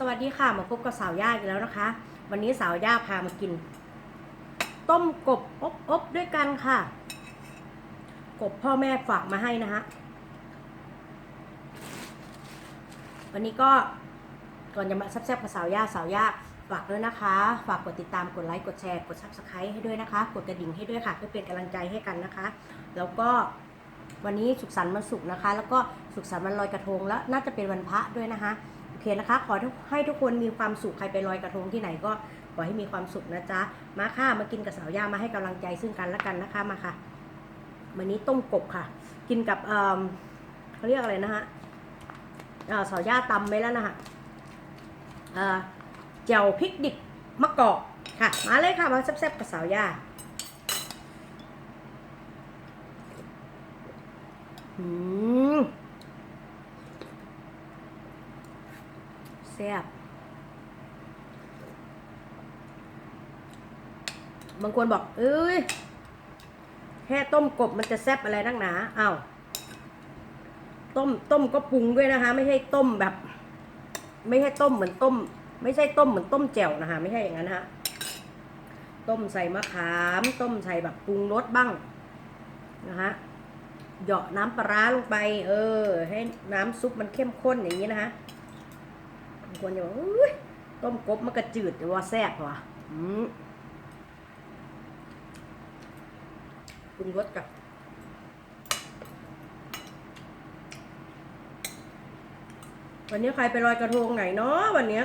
สวัสดีค่ะมาพบกับสาวย่าอีกแล้วนะคะ วันนี้สาวย่าพามากิน ต้มกบอบอบด้วยกันค่ะ กบพ่อแม่ฝากมาให้นะฮะวันนี้ก็ก่อนจะมาแซ่บๆกับสาวย่าสาวย่าฝากด้วยนะคะ ฝากกดติดตามกดไลค์กดแชร์กด subscribe ให้ด้วยนะคะ กดกระดิ่งให้ด้วยค่ะ เพื่อเป็นกำลังใจให้กันนะคะ แล้วก็วันนี้สุขสันต์วันศุกร์นะคะ แล้วก็สุขสันต์วันลอยกระทงแล้วน่าจะเป็นวันพระด้วยนะคะ เคนะคะ ขอให้ทุกคนมีความสุขใครไปลอยกระทงที่ไหนก็ขอให้มีความสุขนะจ๊ะ มาค่ะมากินกับสาวย่ามาให้กำลังใจซึ่งกันและกันนะคะมาค่ะ วันนี้ต้มกบค่ะ กินกับเอ่อเขาเรียกอะไรนะฮะเอ่อสาวย่าตำไว้แล้วนะคะเอ่อเจียวพริกดิบมะกอกค่ะ มาเลยค่ะมาแซ่บๆกับสาวย่าอืม แซ่บบางคนบอก เอ้ย แค่ต้มกบมันจะแซ่บอะไรนักหนาอ้าว ต้มต้มก็ปรุงด้วยนะคะ ไม่ใช่ต้มแบบ ไม่ใช่ต้มเหมือนต้ม ไม่ใช่ต้มเหมือนต้มแจ่วนะคะ ไม่ใช่อย่างนั้นนะต้มใส่มะขาม ต้มใส่แบบปรุงรสบ้างนะคะเหยาะน้ำปลาลงไป เออ ให้น้ำซุปมันเข้มข้นอย่างนี้นะคะ บางคนจะบอกอุ้ยต้มกบมันกระจืดแต่ว่าแซ่บว่ะปรุงรสกับวันนี้ใครไปลอยกระทงไหนเนาะวันนี้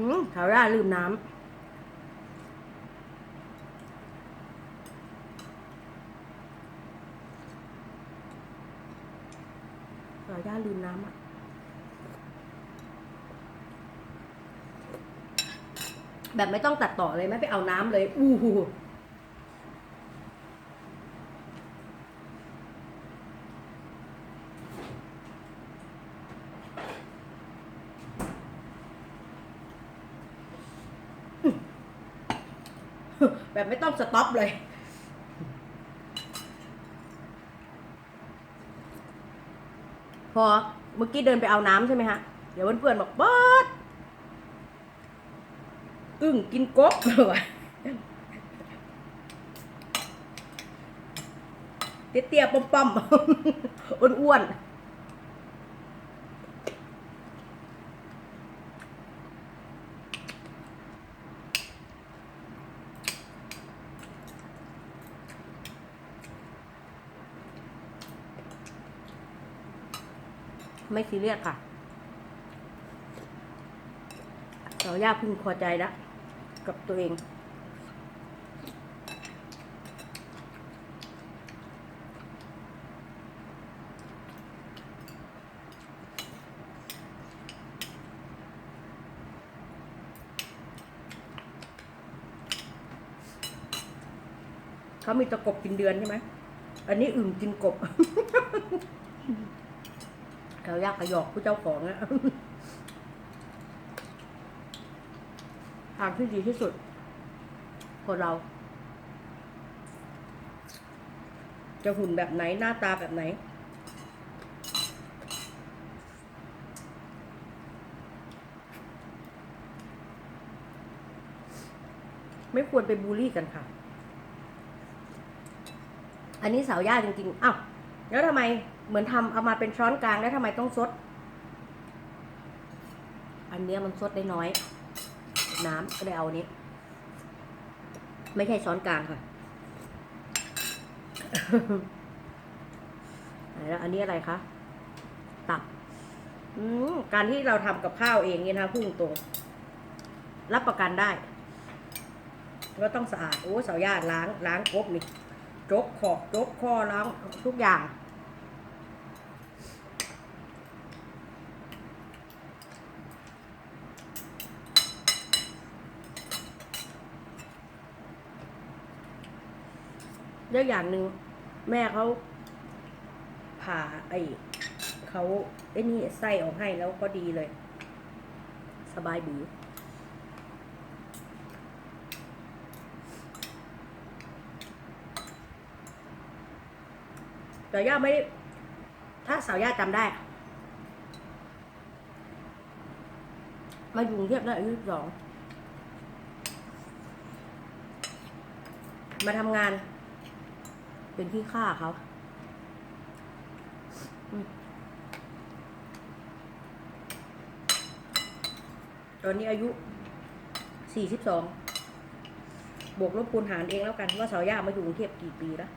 อืมขาวราลืมน้ำขาวราลืมน้ำอะแบบไม่ต้องตัดต่อเลยไหมไปเอาน้ำเลย อู้หู แบบไม่ต้องสต็อปเลย พอเมื่อกี้เดินไปเอาน้ำใช่ไหมฮะ เดี๋ยวเพื่อนๆบอกบอสอึ้งกินกบเลยวะเตี้ยๆป้อมๆอ้วนๆ ไม่ซีเรียสค่ะเราย่าพึงพอใจแล้วกับตัวเอง เขามีตะกบกินเดือนใช่ไหม อันนี้อึ่งกินกบ เขายากขยอกผู้เจ้าของอะทางที่ดีที่สุด คนเรา จะหุ่นแบบไหนหน้าตาแบบไหน ไม่ควรไปบูลลี่กันค่ะ อันนี้สาวย่าจริงๆ อ้าว แล้วทำไม เหมือนทำเอามาเป็นช้อนกลางแล้วทำไมต้องซด อันเนี้ยมันซดได้น้อย น้ำก็เลยเอาอันนี้ ไม่ใช่ช้อนกลางค่ะแล้วอันนี้อะไรคะ ตับการที่เราทำกับข้าวเองเนี่ยนะคะพูดตรงรับประกันได้ก็ต้องสะอาด โอ้สาวย่าล้างล้างกบนี่จกขอบจกข้อล้างทุกอย่าง แล้วอย่างหนึ่งแม่เขาผ่าไอ้เขาไอ้นี่ไส้ออกให้แล้วก็ดีเลย สบายบือแต่ย่าไม่ ถ้าสาวย่าจำได้ มาอยู่กรุงเทพได้อายุสอง มาทำงาน เป็นที่ฆ่าเขาตอนนี้อายุสี่สิบสองบวกลบคูณหารเองแล้วกัน ว่าสาวย่ามาอยู่กรุงเทพกี่ปีแล้ว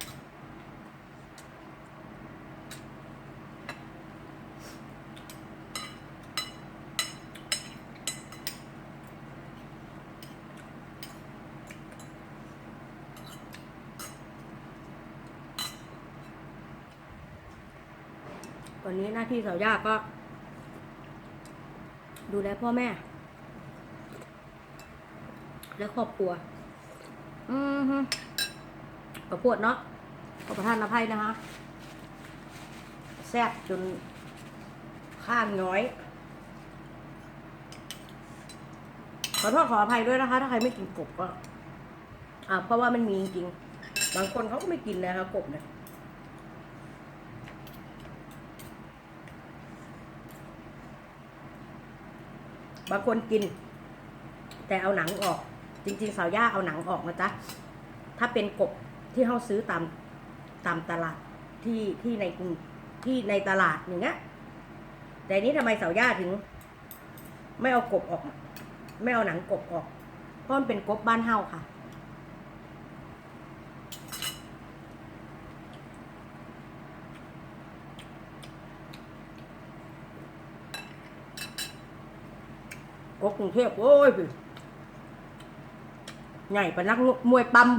นี้หน้าที่สาวยากก็ ดูแลพ่อแม่ และครอบครัว อือฮึขอโทษเนาะขอประทานอภัยนะคะแซ่บจนข้างน้อย ขอโทษขออภัยด้วยนะคะ ถ้าใครไม่กินกบก็ อ่าเพราะว่ามันมีจริง บางคนเขาก็ไม่กินนะคะกบเนี่ย บางคนกิน แต่เอาหนังออก จริง ๆ สาวย่าเอาหนังออกนะจ๊ะถ้าเป็นกบที่เขาซื้อตามตามตลาดที่ที่ในกรุงที่ในตลาดอย่างเงี้ยแต่นี้ทำไมสาวย่าถึง ไม่เอากบออก ไม่เอาหนังกบออกเพราะมันเป็นกบบ้านเฮาค่ะ กกรุงเทพโอ้ยพี่ใหญ่ปนักมวยปั๊ม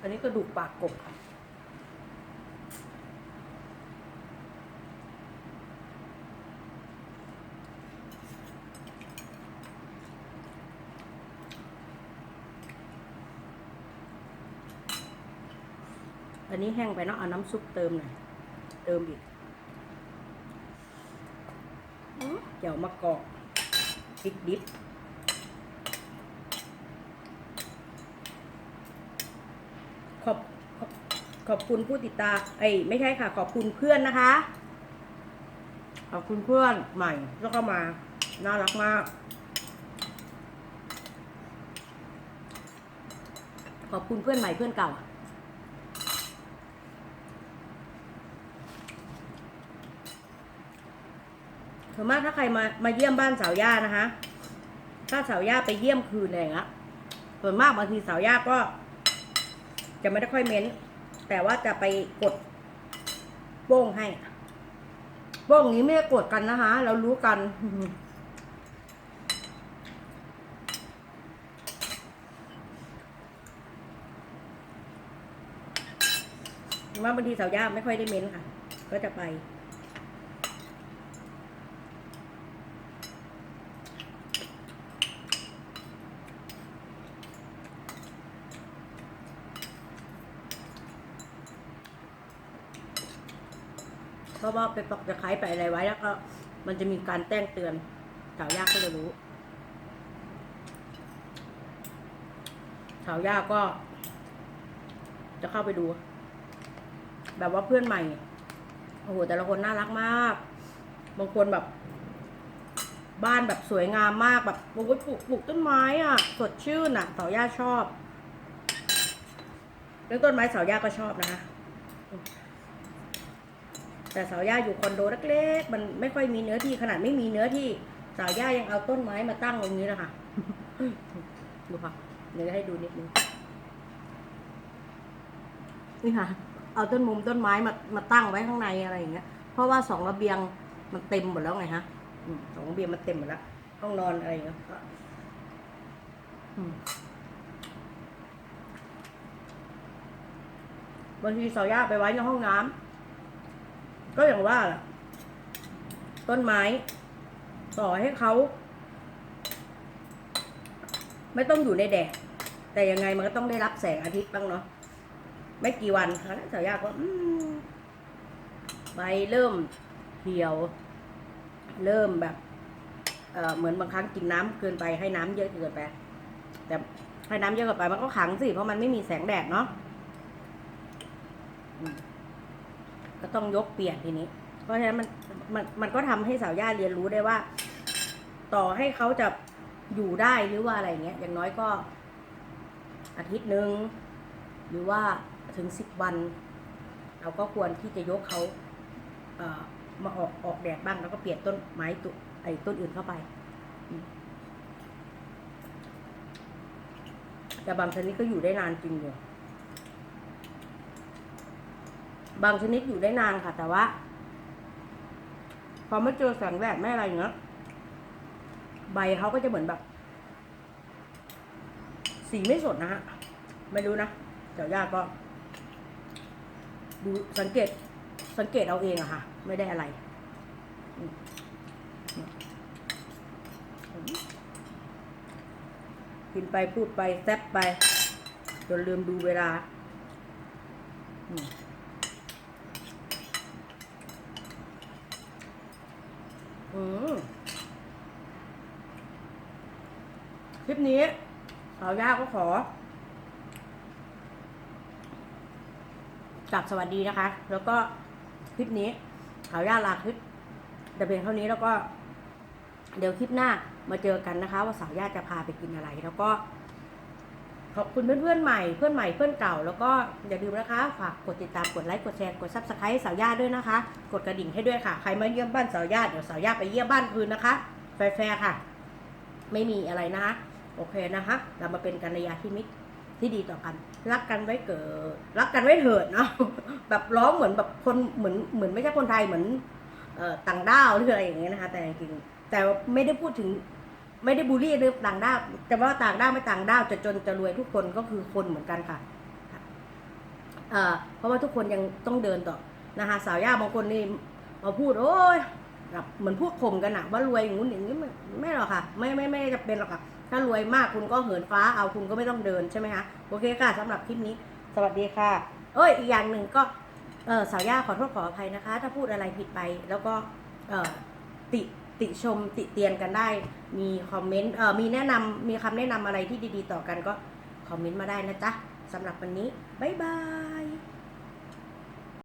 อันนี้ก็ดูกปากกบ นี้แห้งไปเนาะเอาน้ำซุปเติมหน่อยเติมอีกเจียวมะกอกพริกดิบขอบขอบขอบคุณผู้ติดตามเอ้ยไม่ใช่ค่ะ ขอบคุณเพื่อนนะคะ ขอบคุณเพื่อนใหม่แล้วก็มา น่ารักมาก ขอบคุณเพื่อนใหม่เพื่อนเก่า ส่ วนมากถ้าใครมามาเยี่ยมบ้านสาวย่านะคะ ถ้าสาวย่าไปเยี่ยมคืนอะไรอย่างเงี้ยส่วนมากบางทีสาวย่าก็ จะไม่ได้ค่อยเม้น แต่ว่าจะไปกดโป้งให้โป้งนี้ไม่ได้กดกันนะคะ เรารู้กันว่าบางทีสาวย่าไม่ค่อยได้เม้นค่ะ ก็จะไป เพราะว่าไปปักตะไคร้ไปอะไรไว้แล้วก็ มันจะมีการแจ้งเตือนสาวยากก็จะรู้สาวยากก็ จะเข้าไปดู แบบว่าเพื่อนใหม่โอ้โหแต่ละคนน่ารักมาก บางคนแบบ บ้านแบบสวยงามมากแบบโอ้โหปลูกปลูกต้นไม้อะ สดชื่นอะสาวย่าชอบเรื่องต้นไม้สาวย่าก็ชอบนะคะ แต่สาวย่าอยู่คอนโดเล็กๆมันไม่ค่อยมีเนื้อที่ขนาดไม่มีเนื้อที่สาวย่ายังเอาต้นไม้มาตั้งตรงนี้นะคะดูค่ะเดี๋ยวให้ดูนิดนึงนี่ค่ะ เอาต้นมุมต้นไม้มามาตั้งไว้ข้างในอะไรอย่างเงี้ย เพราะว่าสองระเบียงมันเต็มหมดแล้วไงฮะสองระเบียงมันเต็มหมดแล้วห้องนอนอะไรอย่างเงี้ยบางทีสาวย่าไปไว้ในห้องน้ำ ก็อย่างว่าล่ะต้นไม้ ต่อให้เขา ไม่ต้องอยู่ในแดด แต่ยังไงมันก็ต้องได้รับแสงอาทิตย์บ้างเนาะไม่กี่วันครั้งสาวยาก็ใบเริ่มเหี่ยว เริ่มแบบเออเหมือนบางครั้งกินน้ำเกินไปให้น้ำเยอะเกินไป แต่ให้น้ำเยอะเกินไปมันก็ขังสิเพราะมันไม่มีแสงแดดเนาะ ก็ต้องยกเปลี่ยนทีนี้ เพราะฉะนั้นมันมันมันก็ทำให้สาวย่าเรียนรู้ได้ว่า ต่อให้เขาจะอยู่ได้หรือว่าอะไรเงี้ย อย่างน้อยก็ อาทิตย์หนึ่งหรือว่าถึงสิบวัน เราก็ควรที่จะยกเขาเอ่อมาออกออกแดดบ้างแล้วก็เปลี่ยนต้นไม้ตัวไอ้ต้นอื่นเข้าไปแต่บางชนิดก็อยู่ได้นานจริงอยู่ บางชนิดอยู่ได้นานค่ะ แต่ว่า พอไม่เจอแสงแดดไม่อะไรอย่างเงี้ยใบเขาก็จะเหมือนแบบ สีไม่สดนะฮะ ไม่รู้นะเดี๋ยวยากก็ ดูสังเกตสังเกตเอาเองอะค่ะ ไม่ได้อะไรกินไปพูดไปแซบไปจนลืมดูเวลา อืมอืมคลิปนี้สาว ยาก็ขอกลับสวัสดีนะคะ แล้วก็คลิปนี้ขาวย่าลาคลิปแต่เพียงเท่านี้แล้วก็ เดี๋ยวคลิปหน้ามาเจอกันนะคะ ว่าสาวย่าจะพาไปกินอะไร แล้วก็ ขอบคุณเพื่อนๆใหม่เพื่อนใหม่เพื่อนเก่า แล้วก็อย่าลืมนะคะ ฝากกดติดตามกดไลค์กดแชร์กดซับสไครต์สาวย่าด้วยนะคะ กดกระดิ่งให้ด้วยค่ะใครมาเยี่ยมบ้านสาวย่าเดี๋ยวสาวย่าไปเยี่ยมบ้านคืนนะคะแฟร์ๆค่ะ ไม่มีอะไรนะคะ โอเคนะคะ เรามาเป็นกัลยาณมิตรที่ดีต่อกัน รักกันไว้เกิด รักกันไว้เถิดเนาะแบบร้องเหมือนแบบคนเหมือนเหมือนไม่ใช่คนไทยเหมือนต่างด้าวหรืออะไรอย่างเงี้ยนะคะ แต่จริงแต่ไม่ได้พูดถึงไม่ได้บูลลี่เรื่องต่างด้าวแต่ว่าต่างด้าวไม่ต่างด้าวจะจนจะรวยทุกคนก็คือคนเหมือนกันค่ะเอ่อเพราะว่าทุกคนยังต้องเดินต่อนะคะสาวย่าบางคนนี่มาพูดโอ้ยแบบเหมือนพูดข่มกันอะว่ารวยอย่างงู้นอย่างนี้ไม่ไม่หรอกค่ะ ไม่ไม่ไม่จะเป็นหรอกค่ะ ถ้ารวยมากคุณก็เหินฟ้าเอาคุณก็ไม่ต้องเดินใช่ไหมคะโอเคค่ะสำหรับคลิปนี้ สวัสดีค่ะ เอ้ยอีกอย่างหนึ่งก็เออสาวย่าขอโทษขออภัยนะคะ ถ้าพูดอะไรผิดไปแล้วก็เออติติชมติเตียนกันได้ มีคอมเมนต์เออมีแนะนำมีคำแนะนำอะไรที่ดีๆ ต่อกันก็คอมเมนต์มาได้นะจ๊ะสำหรับวันนี้บ๊ายบาย